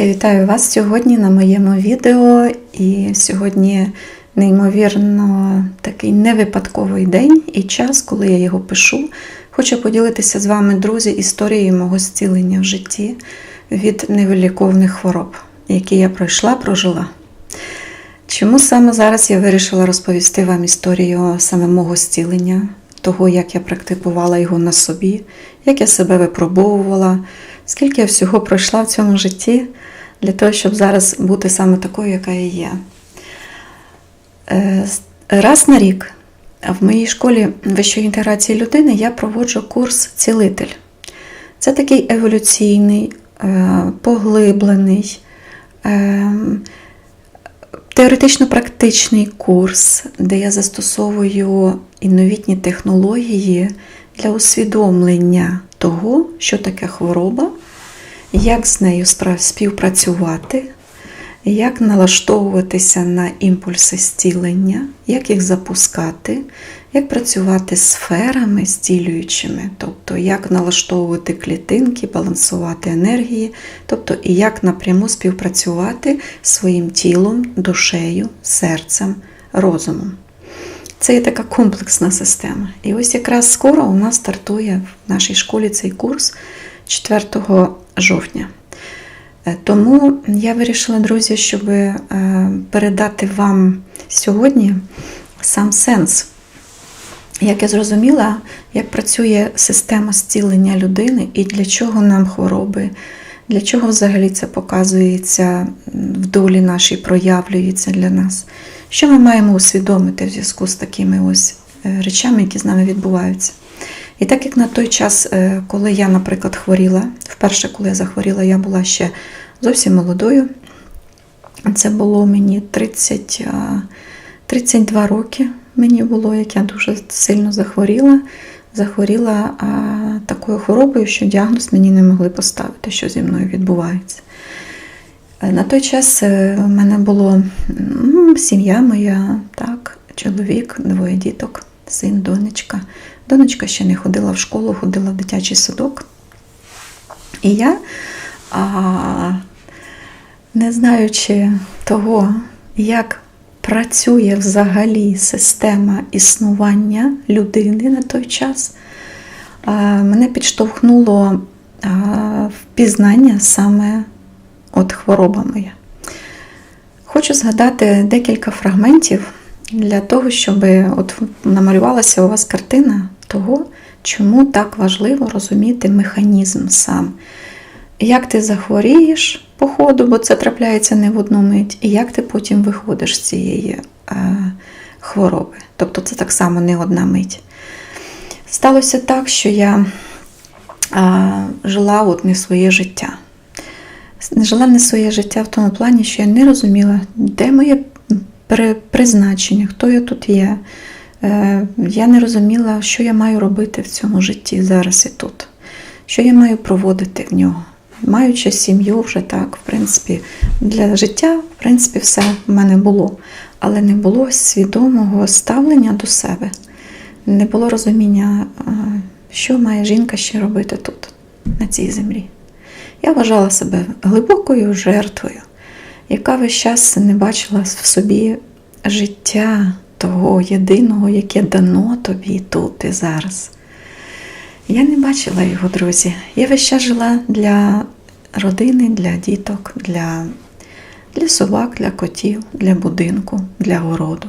Я вітаю вас сьогодні на моєму відео. І сьогодні неймовірно такий невипадковий день і час, коли я його пишу. Хочу поділитися з вами, друзі, історією мого зцілення в житті від невиліковних хвороб, які я пройшла, прожила. Чому саме зараз я вирішила розповісти вам історію саме мого зцілення, того, як я практикувала його на собі, як я себе випробовувала, скільки я всього пройшла в цьому житті для того, щоб зараз бути саме такою, яка я є. Е, Раз на рік в моїй школі вищої інтеграції людини я проводжу курс цілитель. Це такий еволюційний, е, поглиблений, е, теоретично-практичний курс, де я застосовую і новітні технології для усвідомлення того, що таке хвороба, як з нею співпрацювати, як налаштовуватися на імпульси зцілення, як їх запускати, як працювати з сферами зцілюючими, тобто як налаштовувати клітинки, балансувати енергії, тобто і як напряму співпрацювати своїм тілом, душею, серцем, розумом. Це є така комплексна система. І ось якраз скоро у нас стартує в нашій школі цей курс 4 жовтня. Е, Тому я вирішила, друзі, щоб е, передати вам сьогодні сам сенс. Як я зрозуміла, як працює система зцілення людини і для чого нам хвороби, для чого взагалі це показується в долі нашій, проявлюється для нас. Що ми маємо усвідомити в зв'язку з такими ось е, речами, які з нами відбуваються? І так як на той час, коли я, наприклад, хворіла, вперше, коли я захворіла, я була ще зовсім молодою. Це було мені 30, 32 роки. Мені було, як я дуже сильно захворіла. Захворіла а, такою хворобою, що діагноз мені не могли поставити, що зі мною відбувається. Е, На той час е, в мене було м, сім'я моя, так, чоловік, двоє діток, син, донечка. Донечка ще не ходила в школу, ходила в дитячий садок. І я, а, не знаючи того, як працює взагалі система існування людини на той час, а, мене підштовхнуло а, впізнання саме от хвороба моя. Хочу згадати декілька фрагментів для того, щоб от намалювалася у вас картина того, чому так важливо розуміти механізм сам. Як ти захворієш по ходу, бо це трапляється не в одну мить, і як ти потім виходиш з цієї е, хвороби. Тобто це так само не одна мить. Сталося так, що я е, жила от не своє життя. Жила не своє життя в тому плані, що я не розуміла, де моє призначення, хто я тут є. Е, Я не розуміла, що я маю робити в цьому житті зараз і тут, що я маю проводити в нього. Маючи сім'ю вже так, в принципі, для життя, в принципі, все в мене було, але не було свідомого ставлення до себе, не було розуміння, що має жінка ще робити тут, на цій землі. Я вважала себе глибокою жертвою, яка весь час не бачила в собі життя того єдиного, яке дано тобі тут і зараз. Я не бачила його, друзі. Я весь час жила для родини, для діток, для, для собак, для котів, для будинку, для городу,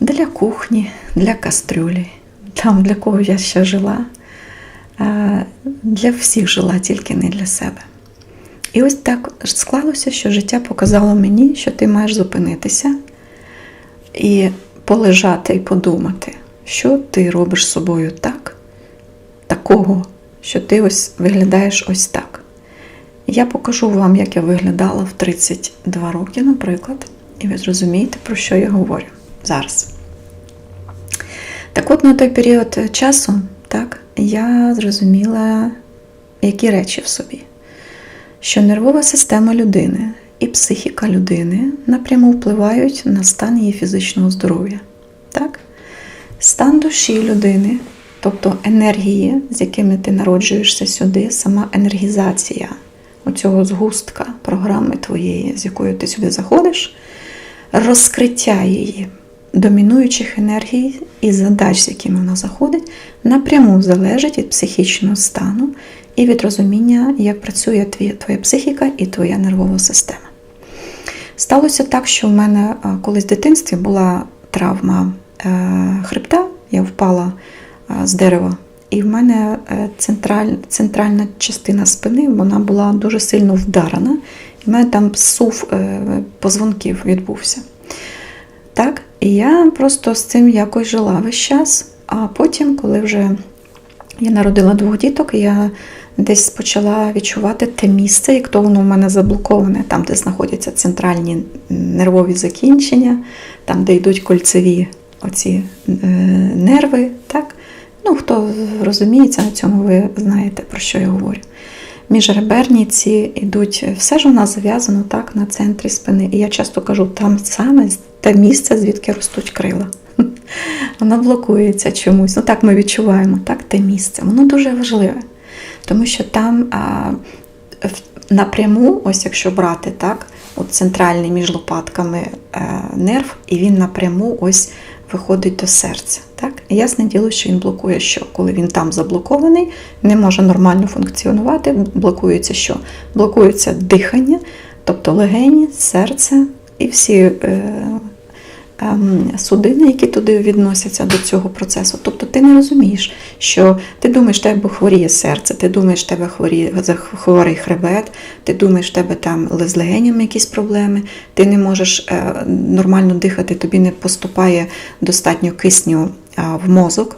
для кухні, для кастрюлі, там, для кого я ще жила. Для всіх жила, тільки не для себе. І ось так склалося, що життя показало мені, що ти маєш зупинитися і полежати і подумати, що ти робиш з собою так, такого, що ти ось виглядаєш ось так. Я покажу вам, як я виглядала в 32 роки, наприклад, і ви зрозумієте, про що я говорю зараз. Так от на той період часу, так, я зрозуміла, які речі в собі, що нервова система людини і психіка людини напряму впливають на стан її фізичного здоров'я. Так? Стан душі людини, тобто енергії, з якими ти народжуєшся сюди, сама енергізація оцього згустка програми твоєї, з якою ти сюди заходиш, розкриття її домінуючих енергій і задач, з якими вона заходить, напряму залежить від психічного стану і від розуміння, як працює твоя, психіка і твоя нервова система. Сталося так, що в мене колись в дитинстві була травма е, хребта, я впала е, з дерева, і в мене е, централь, центральна частина спини вона була дуже сильно вдарена, і в мене там сув е, позвонків відбувся. Так, і я просто з цим якось жила весь час. А потім, коли вже я народила двох діток, я десь почала відчувати те місце, як то воно в мене заблоковане, там, де знаходяться центральні нервові закінчення, там, де йдуть кольцеві оці е, нерви. так? Ну, хто розуміється на цьому, ви знаєте, про що я говорю. Міжреберні ці йдуть, все ж у нас зав'язано так на центрі спини. І я часто кажу, там саме те місце, звідки ростуть крила. Воно блокується чомусь. Ну так ми відчуваємо, так, те місце. Воно дуже важливе. Тому що там напряму, ось якщо брати так, от центральний між лопатками е, нерв, і він напряму ось виходить до серця. Так? І ясне діло, що він блокує, що коли він там заблокований, не може нормально функціонувати, блокується що? Блокується дихання, тобто легені, серце і всі е, судини, які туди відносяться до цього процесу. Тобто ти не розумієш, що ти думаєш, тебе хворіє серце, ти думаєш, в тебе хворіє хворий хребет, ти думаєш, в тебе там з легенями якісь проблеми, ти не можеш е, нормально дихати, тобі не поступає достатньо кисню в мозок.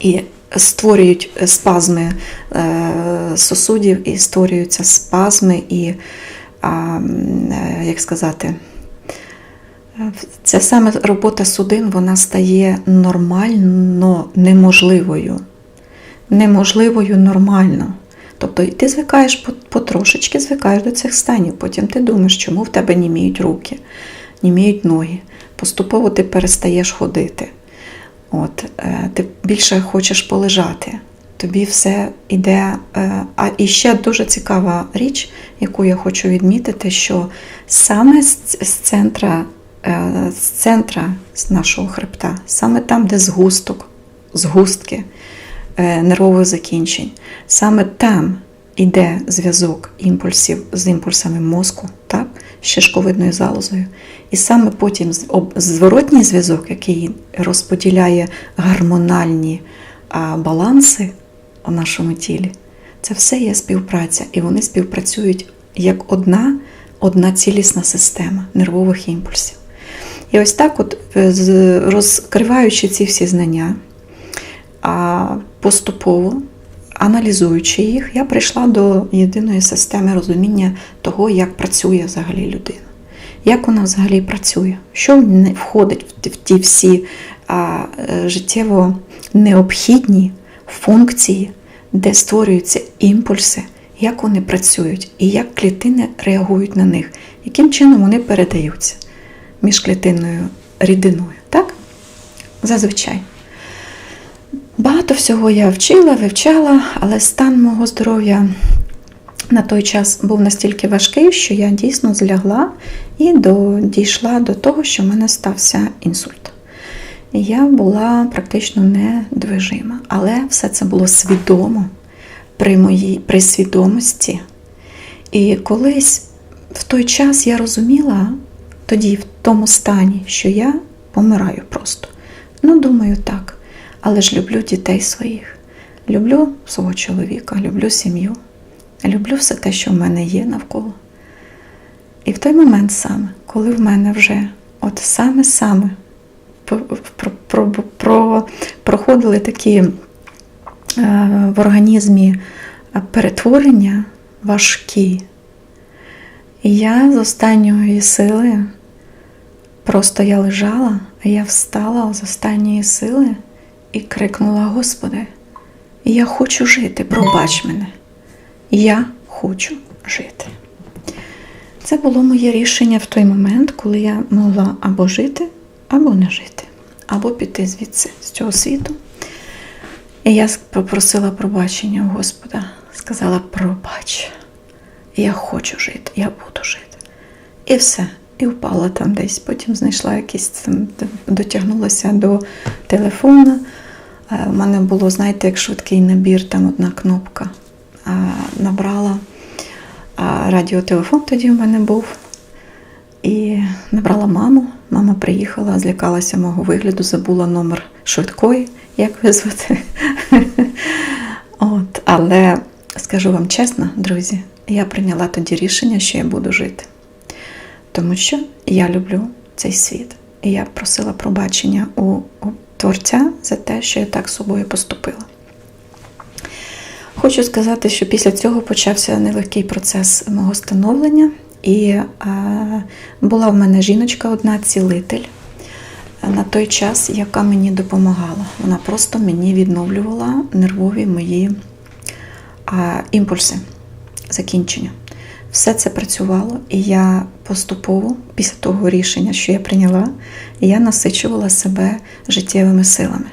І створюють спазми е, сосудів, і створюються спазми, і, е, як сказати, Ця саме робота судин вона стає нормально неможливою. Неможливою нормально. Тобто ти звикаєш потрошечки, звикаєш до цих станів. Потім ти думаєш, чому в тебе німіють руки, німіють ноги. Поступово ти перестаєш ходити. От, е, Ти більше хочеш полежати. Тобі все йде. Е, а і ще дуже цікава річ, яку я хочу відмітити, що саме з центра з центра з нашого хребта, саме там, де згусток, згустки е, нервових закінчень, саме там йде зв'язок імпульсів з імпульсами мозку, так, з шишковидною залозою. І саме потім зворотній зв'язок, який розподіляє гормональні баланси у нашому тілі, це все є співпраця, і вони співпрацюють як одна, одна цілісна система нервових імпульсів. І ось так, от, е, розкриваючи ці всі знання, поступово аналізуючи їх, я прийшла до єдиної системи розуміння того, як працює взагалі людина. Як вона взагалі працює, що входить в ті всі е, життєво необхідні функції, де створюються імпульси, як вони працюють і як клітини реагують на них, яким чином вони передаються міжклітинною рідиною. Так? Зазвичай. Багато всього я вчила, вивчала, але стан мого здоров'я на той час був настільки важкий, що я дійсно злягла і до, дійшла до того, що в мене стався інсульт. Я була практично недвижима, але все це було свідомо при моїй при свідомості. І колись в той час я розуміла, тоді в тому стані, що я помираю просто. Ну, думаю, так. Але ж люблю дітей своїх, люблю свого чоловіка, люблю сім'ю, люблю все те, що в мене є навколо. І в той момент саме, коли в мене вже от саме-саме проходили такі е, в організмі перетворення важкі, я з останньої сили Просто я лежала, а я встала з останньої сили і крикнула: Господи, я хочу жити, пробач мене. Я хочу жити. Це було моє рішення в той момент, коли я могла або жити, або не жити, або піти звідси, з цього світу. І я попросила пробачення у Господа, сказала: пробач, я хочу жити, я буду жити. І все. І впала там десь. Потім знайшла якийсь там, дотягнулася до телефона. Е, У мене було, знаєте, як швидкий набір, там одна кнопка. Е, Набрала радіотелефон тоді в мене був. І набрала маму. Мама приїхала, злякалася мого вигляду, забула номер швидкої, як визвати. От, але скажу вам чесно, друзі, я прийняла тоді рішення, що я буду жити. Тому що я люблю цей світ. І я просила пробачення у, у Творця за те, що я так з собою поступила. Хочу сказати, що після цього почався нелегкий процес мого становлення, і е, була в мене жіночка, одна цілитель на той час, яка мені допомагала. Вона просто мені відновлювала нервові мої е, імпульси, закінчення. Все це працювало, і я поступово, після того рішення, що я прийняла, я насичувала себе життєвими силами.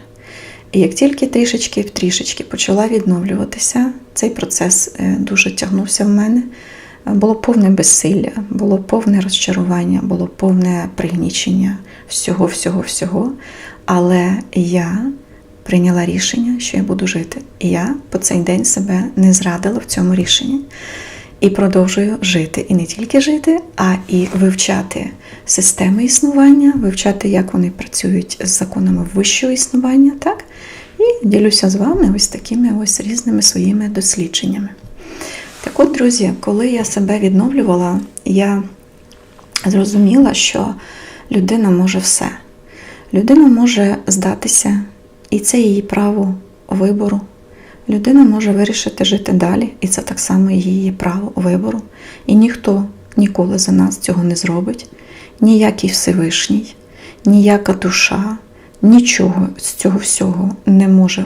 І як тільки трішечки в трішечки почала відновлюватися, цей процес е, дуже тягнувся в мене. Було повне безсилля, було повне розчарування, було повне пригнічення всього, всього, всього. Але я прийняла рішення, що я буду жити. І я по цей день себе не зрадила в цьому рішенні. І продовжую жити. І не тільки жити, а і вивчати системи існування, вивчати, як вони працюють з законами вищого існування, так? І ділюся з вами ось такими ось різними своїми дослідженнями. Так от, друзі, коли я себе відновлювала, я зрозуміла, що людина може все. Людина може здатися, і це її право вибору. Людина може вирішити жити далі, і це так само її право вибору. І ніхто ніколи за нас цього не зробить. Ніякий Всевишній, ніяка душа, нічого з цього всього не може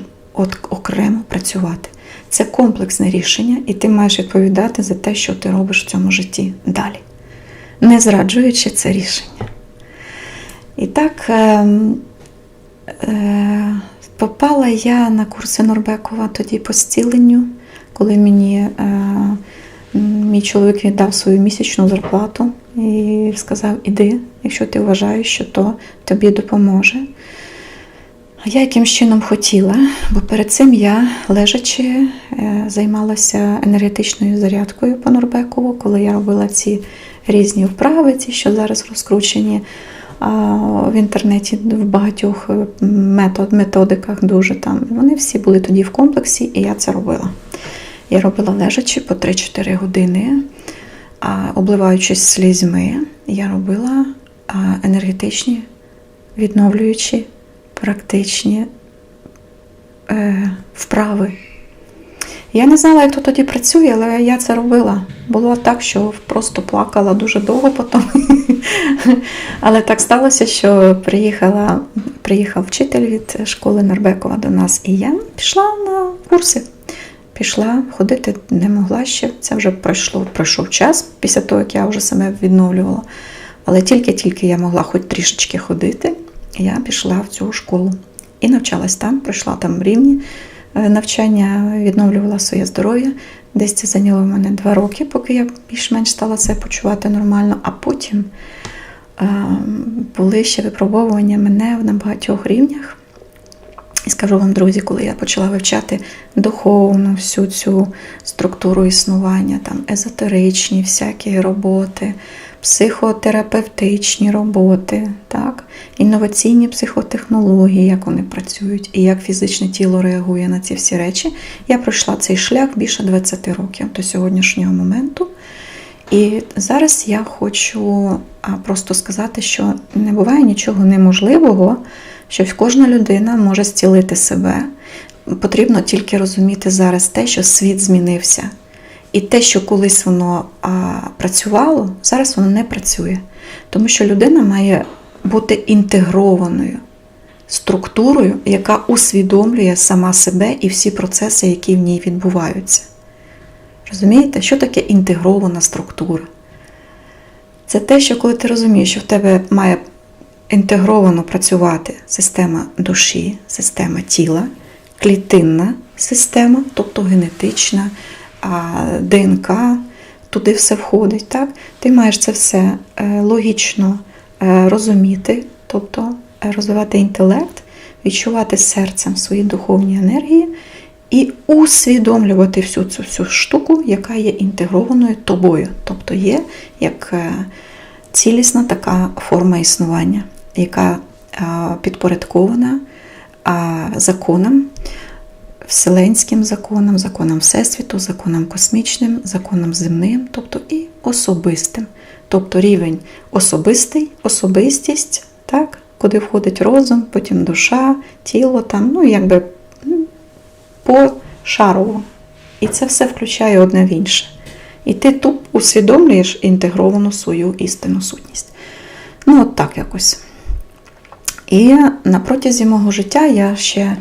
окремо працювати. Це комплексне рішення, і ти маєш відповідати за те, що ти робиш в цьому житті далі, не зраджуючи це рішення. І так. Е, е, Попала я на курси Норбекова тоді по зціленню, коли мені е, мій чоловік віддав свою місячну зарплату і сказав: Іди, якщо ти вважаєш, що то тобі допоможе. А я яким чином хотіла, бо перед цим я лежачи е, займалася енергетичною зарядкою по Норбекову, коли я робила ці різні вправи, ці, що зараз розкручені в інтернеті в багатьох е, метод, методиках дуже там. Вони всі були тоді в комплексі, і я це робила. Я робила лежачи по 3-4 години, обливаючись слізьми, я робила енергетичні, відновлюючі, практичні е, вправи. Я не знала, як то тоді працює, але я це робила. Було так, що просто плакала дуже довго потім. Але так сталося, що приїхала, приїхав вчитель від школи Норбекова до нас, і я пішла на курси. Пішла, ходити не могла ще. Це вже пройшло, пройшов час після того, як я вже себе відновлювала. Але тільки-тільки я могла хоч трішечки ходити, я пішла в цю школу і навчалась там, пройшла там рівні. Е, навчання відновлювала своє здоров'я. Десь це зайняло в мене два роки, поки я більш-менш стала себе почувати нормально, а потім е, були ще випробовування мене на багатьох рівнях. І скажу вам, друзі, коли я почала вивчати духовну всю цю структуру існування, там езотеричні всякі роботи, психотерапевтичні роботи, так, інноваційні психотехнології, як вони працюють, і як фізичне тіло реагує на ці всі речі. Я пройшла цей шлях більше 20 років до сьогоднішнього моменту. І зараз я хочу просто сказати, що не буває нічого неможливого, що кожна людина може зцілити себе. Потрібно тільки розуміти зараз те, що світ змінився. І те, що колись воно а, працювало, зараз воно не працює. Тому що людина має бути інтегрованою структурою, яка усвідомлює сама себе і всі процеси, які в ній відбуваються. Розумієте, що таке інтегрована структура? Це те, що коли ти розумієш, що в тебе має інтегровано працювати система душі, система тіла, клітинна система, тобто генетична. ДНК, туди все входить. Так? Ти маєш це все е, логічно е, розуміти, тобто е, розвивати інтелект, відчувати серцем свої духовні енергії і усвідомлювати всю цю всю штуку, яка є інтегрованою тобою. Тобто є як цілісна така форма існування, яка підпорядкована а, законам, вселенським законам, законам Всесвіту, законам космічним, законам земним, тобто і особистим. Тобто рівень особистий, особистість, так, куди входить розум, потім душа, тіло, там, ну, якби м, пошарово. І це все включає одне в інше. І ти тут усвідомлюєш інтегровану свою істинну сутність. Ну, от так якось. І на протязі мого життя я ще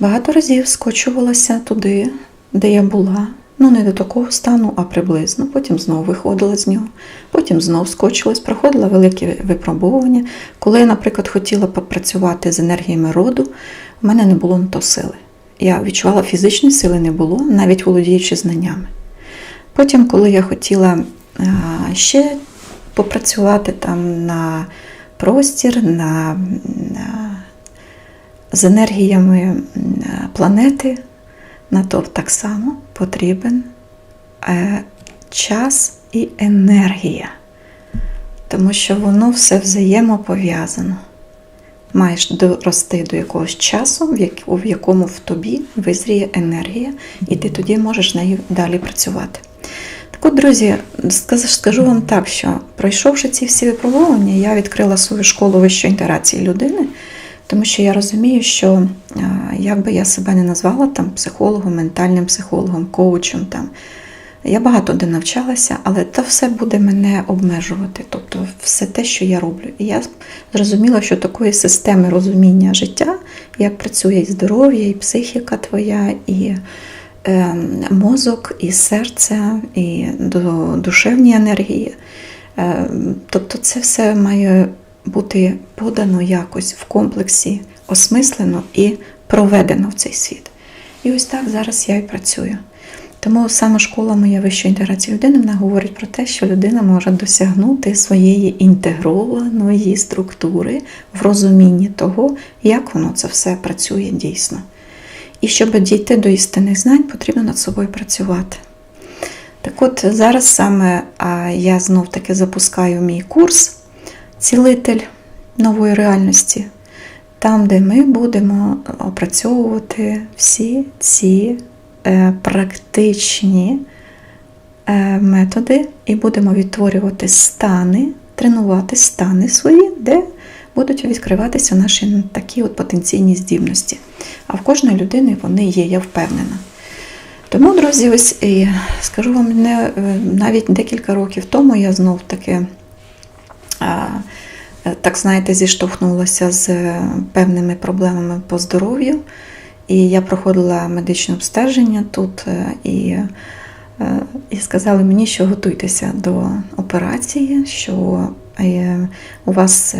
багато разів скочувалася туди, де я була. Ну, не до такого стану, а приблизно. Потім знову виходила з нього, потім знову скочилась, проходила великі випробування. Коли я, наприклад, хотіла попрацювати з енергіями роду, в мене не було на то сили. Я відчувала фізичної сили не було, навіть володіючи знаннями. Потім, коли я хотіла ще попрацювати там на простір, на, на, з енергіями планети, на то так само потрібен е, час і енергія, тому що воно все взаємопов'язано. Маєш дорости до якогось часу, в якому в тобі визріє енергія, і ти тоді можеш нею далі працювати. Так от, друзі, скажу вам так, що пройшовши ці всі випробування, я відкрила свою школу вищої інтеграції людини, тому що я розумію, що як би я себе не назвала там психологом, ментальним психологом, коучем, там, я багато де навчалася, але це все буде мене обмежувати, тобто все те, що я роблю. І я зрозуміла, що такої системи розуміння життя, як працює і здоров'я, і психіка твоя, і е, мозок, і серце, і душевні енергії. Е, тобто це все має бути подано якось в комплексі, осмислено і проведено в цей світ. І ось так зараз я і працюю. Тому саме школа моя вищої інтеграції людини вона говорить про те, що людина може досягнути своєї інтегрованої структури в розумінні того, як воно це все працює дійсно. І щоб дійти до істинних знань, потрібно над собою працювати. Так от зараз саме я знов таки запускаю мій курс Цілитель нової реальності, там, де ми будемо опрацьовувати всі ці е, практичні е, методи і будемо відтворювати стани, тренувати стани свої, де будуть відкриватися наші такі от потенційні здібності. А в кожної людини вони є, я впевнена. Тому, друзі, ось і скажу вам, е, навіть декілька років тому я знов таки, так знаєте, зіштовхнулася з е, певними проблемами по здоров'ю. І я проходила медичне обстеження тут, е, і, е, і сказали мені, що готуйтеся до операції, що е, у вас,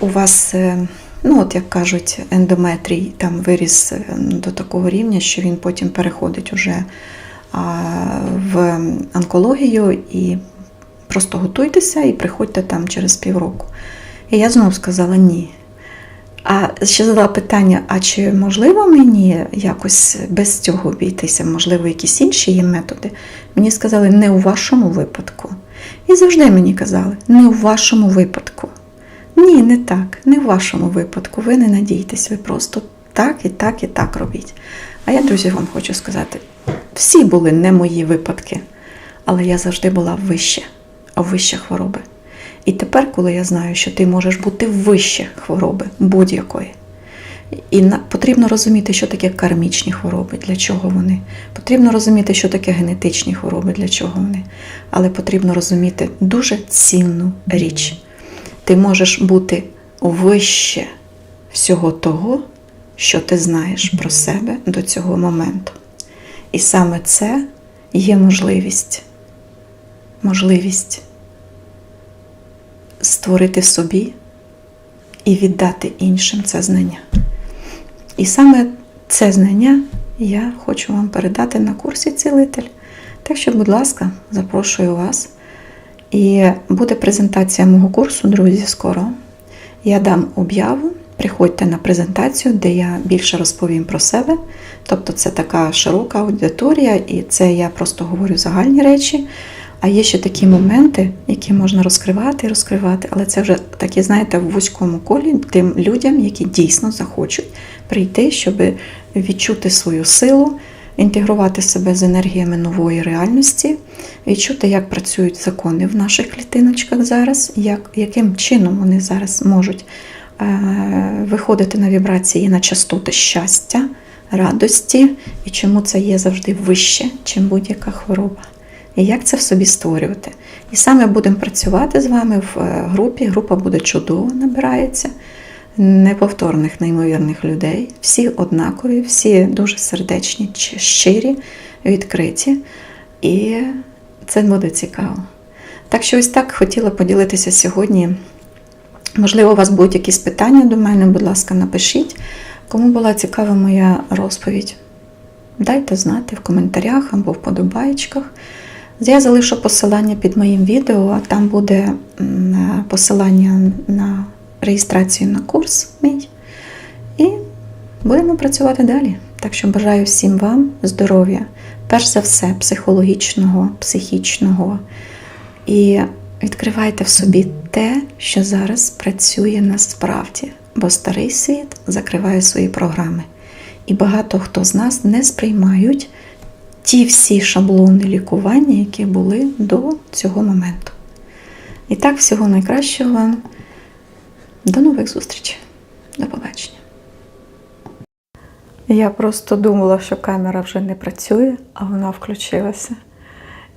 у вас е, ну от як кажуть, ендометрій там виріс е, до такого рівня, що він потім переходить уже в онкологію і просто готуйтеся і приходьте там через півроку. І я знову сказала ні. А ще задала питання: а чи можливо мені якось без цього обійтися? Можливо, якісь інші є методи? Мені сказали, не у вашому випадку. І завжди мені казали, не у вашому випадку. Ні, не так, не в вашому випадку. Ви не надійтесь, ви просто так і так і так робіть. А я, друзі, вам хочу сказати: всі були не мої випадки, але я завжди була вище, вище хвороби. І тепер, коли я знаю, що ти можеш бути вище хвороби будь-якої, і потрібно розуміти, що таке кармічні хвороби, для чого вони. Потрібно розуміти, що таке генетичні хвороби, для чого вони. Але потрібно розуміти дуже цінну річ. Ти можеш бути вище всього того, що ти знаєш про себе до цього моменту. І саме це є можливість. Можливість створити собі і віддати іншим це знання. І саме це знання я хочу вам передати на курсі цілитель. Так що, будь ласка, запрошую вас. І буде презентація мого курсу, друзі, скоро. Я дам об'яву. Приходьте на презентацію, де я більше розповім про себе. Тобто це така широка аудиторія, і це я просто говорю загальні речі. А є ще такі моменти, які можна розкривати і розкривати, але це вже такі, знаєте, в вузькому колі тим людям, які дійсно захочуть прийти, щоб відчути свою силу, інтегрувати себе з енергіями нової реальності, відчути, як працюють закони в наших клітиночках зараз, як, яким чином вони зараз можуть е, виходити на вібрації на частоти щастя, радості, і чому це є завжди вище, чим будь-яка хвороба. І як це в собі створювати. І саме будемо працювати з вами в е, групі. Група буде чудово, набирається неповторних, неймовірних людей. Всі однакові, всі дуже сердечні, щирі, відкриті. І це буде цікаво. Так що ось так хотіла поділитися сьогодні. Можливо, у вас будуть якісь питання до мене, будь ласка, напишіть. Кому була цікава моя розповідь, дайте знати в коментарях або в подобаєчках. Я залишу посилання під моїм відео, там буде посилання на реєстрацію на курс мій. І будемо працювати далі. Так що бажаю всім вам здоров'я, перш за все, психологічного, психічного. І відкривайте в собі те, що зараз працює насправді, бо старий світ закриває свої програми. І багато хто з нас не сприймають ті всі шаблони лікування, які були до цього моменту. І так, всього найкращого вам. До нових зустрічей. До побачення. Я просто думала, що камера вже не працює, а вона включилася.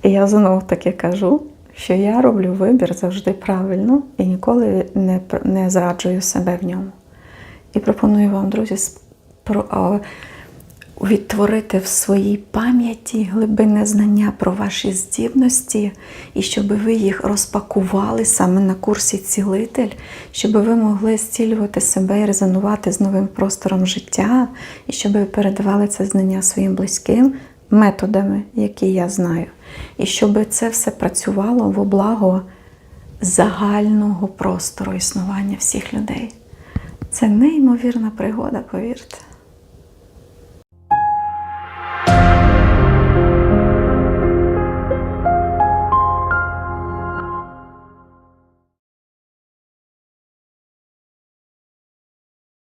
І я знову таки кажу, що я роблю вибір завжди правильно і ніколи не, не зраджую себе в ньому. І пропоную вам, друзі, відтворити в своїй пам'яті глибинне знання про ваші здібності, і щоб ви їх розпакували саме на курсі цілитель, щоб ви могли зцілювати себе і резонувати з новим простором життя, і щоб ви передавали це знання своїм близьким методами, які я знаю, і щоб це все працювало во благо загального простору існування всіх людей. Це неймовірна пригода, повірте.